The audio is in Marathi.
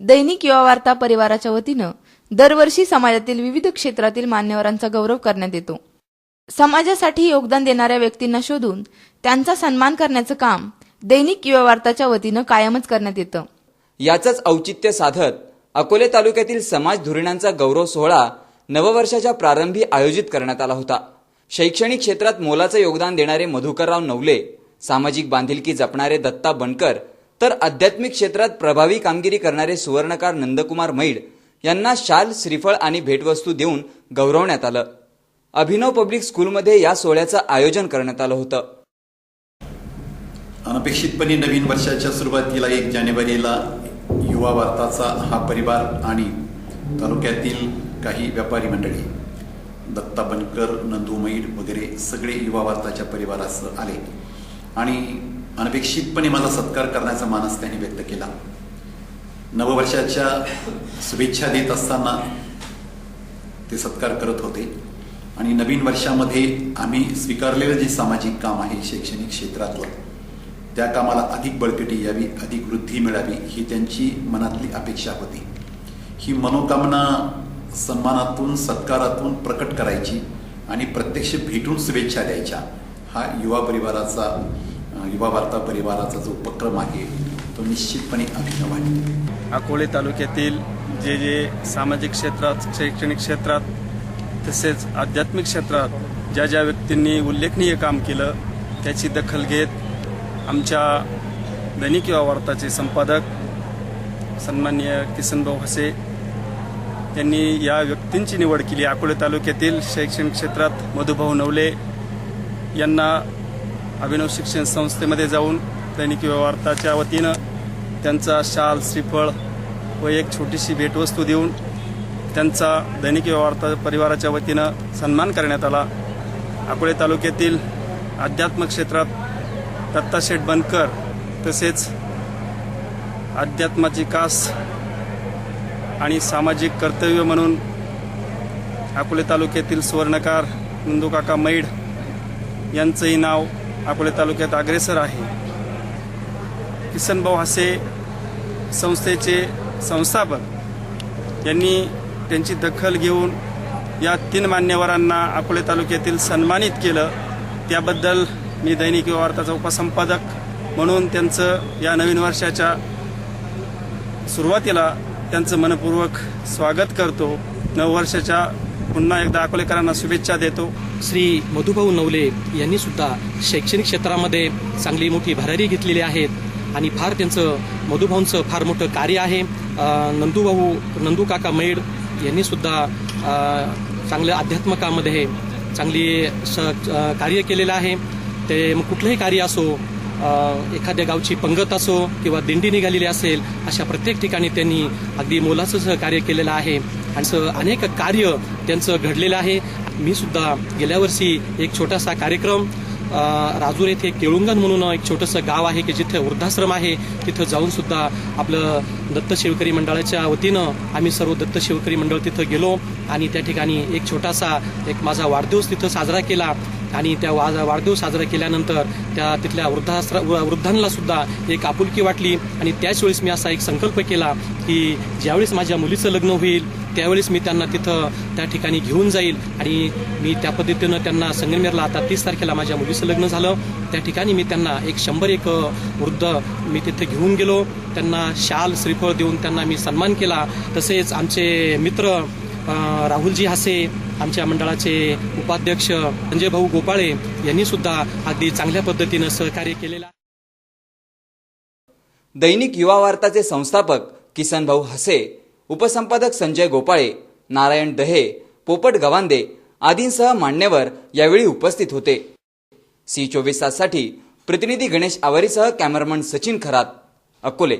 दैनिक युवा वार्ता परिवाराच्या वतीनं दरवर्षी समाजातील विविध क्षेत्रातील मान्यवरांचा गौरव करण्यात येतो. समाजासाठी योगदान देणाऱ्या व्यक्तींना शोधून त्यांचा सन्मान करण्याचं काम दैनिक युवा वार्ताच्या वतीनं कायमच करण्यात येतं. याचंच औचित्य साधत अकोले तालुक्यातील समाज धुरीणांचा गौरव सोहळा नववर्षाच्या प्रारंभी आयोजित करण्यात आला होता. शैक्षणिक क्षेत्रात मोलाचं योगदान देणारे मधुकरराव नवले सामाजिक बांधिलकी जपणारे दत्ता बनकर तर आध्यात्मिक क्षेत्रात प्रभावी कामगिरी करणारे सुवर्णकार नंदकुमार मैड यांना शाल श्रीफळ आणि भेटवस्तू देऊन गौरवण्यात आलं. अभिनव पब्लिक स्कूलमध्ये या सोहळ्याचं आयोजन करण्यात आलं होतं. अनपेक्षितपणे नवीन वर्षाच्या सुरुवातीला एक जानेवारीला युवा वार्ताचा हा परिवार आणि तालुक्यातील काही व्यापारी मंडळी दत्ता बनकर नंदू मैड वगैरे सगळे युवा वार्ताच्या परिवारास आले. आणि अनपेक्षितपणे माझा सत्कार करण्याचा मानस त्यांनी व्यक्त केला. नववर्षाच्या शुभेच्छा देत असताना ते सत्कार करत होते. आणि नवीन वर्षामध्ये आम्ही स्वीकारलेलं जे सामाजिक काम आहे शैक्षणिक क्षेत्रातलं त्या कामाला अधिक बळकटी यावी अधिक वृद्धी मिळावी ही त्यांची मनातली अपेक्षा होती. ही मनोकामना सन्मानातून सत्कारातून प्रकट करायची आणि प्रत्यक्ष भेटून शुभेच्छा द्यायच्या हा युवा परिवाराचा युवा वार्ता परिवाराचा जो उपक्रम आहे तो निश्चितपणे अभिनव आहे अकोले तालुक्यातील जे जे सामाजिक क्षेत्रात शैक्षणिक क्षेत्रात तसेच आध्यात्मिक क्षेत्रात ज्या ज्या व्यक्तींनी उल्लेखनीय काम केलं त्याची दखल घेत आमच्या दैनिक युवा वार्ताचे संपादक सन्माननीय किसनभाऊ हसे त्यांनी या व्यक्तींची निवड केली. अकोले तालुक्यातील शैक्षणिक क्षेत्रात मधुभाऊ नवले यांना अभिनव शिक्षण संस्थेमध्ये जाऊन दैनिक व्यवहारताच्या वार्ताच्या वतीनं त्यांचा शाल श्रीफळ व एक छोटीशी भेटवस्तू देऊन त्यांचा दैनिक व्यवहारता वार्ता परिवाराच्या वतीनं सन्मान करण्यात आला. अकोले तालुक्यातील अध्यात्म क्षेत्रात दत्ता शेठ बनकर तसेच अध्यात्माची कास आणि सामाजिक कर्तव्य म्हणून अकोले तालुक्यातील सुवर्णकार नंदूकाका मैड यांचंही नाव अकोले तालुक्यात अग्रेसर आहे. किसनभाऊ हसे संस्थेचे संस्थापक. यांनी त्यांची दखल घेऊन या तीन मान्यवरांना अकोले तालुक्यातील सन्मानित केलं. त्याबद्दल मी दैनिक वार्ताचा उपसंपादक म्हणून त्यांचं या नवीन वर्षाच्या सुरुवातीला त्यांचं मनपूर्वक स्वागत करतो. नववर्षाच्या पुन्हा एकदा अकोलेकरांना शुभेच्छा देतो. श्री मधुभाऊ नवले यांनी सुद्धा शैक्षणिक क्षेत्रामध्ये चांगली मोठी भरारी घेतलेली आहेत आणि फार त्यांचं मधुभाऊंचं फार मोठं कार्य आहे. नंदूभाऊ नंदू काका मैड यांनी सुद्धा चांगलं अध्यात्मकामध्ये चांगली स कार्य केलेलं आहे. ते मग कुठलंही कार्य असो एखाद्या गावची पंगत असो किंवा दिंडी निघालेली असेल अशा प्रत्येक ठिकाणी त्यांनी अगदी मोलाचं कार्य केलेलं आहे. आणि अनेक कार्य त्यांचं घडलेलं आहे. मी सुद्धा गेल्या वर्षी एक छोटासा कार्यक्रम राजूर येथे केळुंगण म्हणून एक छोटंसं गाव आहे की जिथे वृद्धाश्रम आहे तिथं जाऊन सुद्धा आपलं दत्तशिवकरी मंडळाच्या वतीनं आम्ही सर्व दत्तशिवकरी मंडळ तिथं गेलो आणि त्या ठिकाणी एक छोटासा एक माझा वाढदिवस तिथं साजरा केला आणि त्या वा वाढदिवस साजरा केल्यानंतर त्या तिथल्या वृद्धाश्र वृद्धांना सुद्धा एक आपुलकी वाटली आणि त्याच वेळेस मी असा एक संकल्प केला की ज्यावेळेस माझ्या मुलीचं लग्न होईल त्यावेळेस मी त्यांना तिथं त्या ठिकाणी घेऊन जाईल आणि मी त्या पद्धतीनं त्यांना संगमेरला आता तीस तारखेला माझ्या मुलीचं लग्न झालं. त्या ठिकाणी मी त्यांना एक शंभर एक वृद्ध मी तिथे घेऊन गेलो. त्यांना शाल श्रीफळ देऊन त्यांना मी सन्मान केला. तसेच आमचे मित्र राहुलजी हासे आमच्या मंडळाचे उपाध्यक्ष संजय भाऊ गोपाळे यांनी सुद्धा अगदी चांगल्या पद्धतीनं सहकार्य केलेलं दैनिक युवा वार्ताचे संस्थापक किसन भाऊ हसे उपसंपादक संजय गोपाळे नारायण दहे पोपट गवांदे आदींसह मान्यवर यावेळी उपस्थित होते. सी चोवीस ताससाठी प्रतिनिधी गणेश आवारीसह कॅमेरामन सचिन खरात अकोले.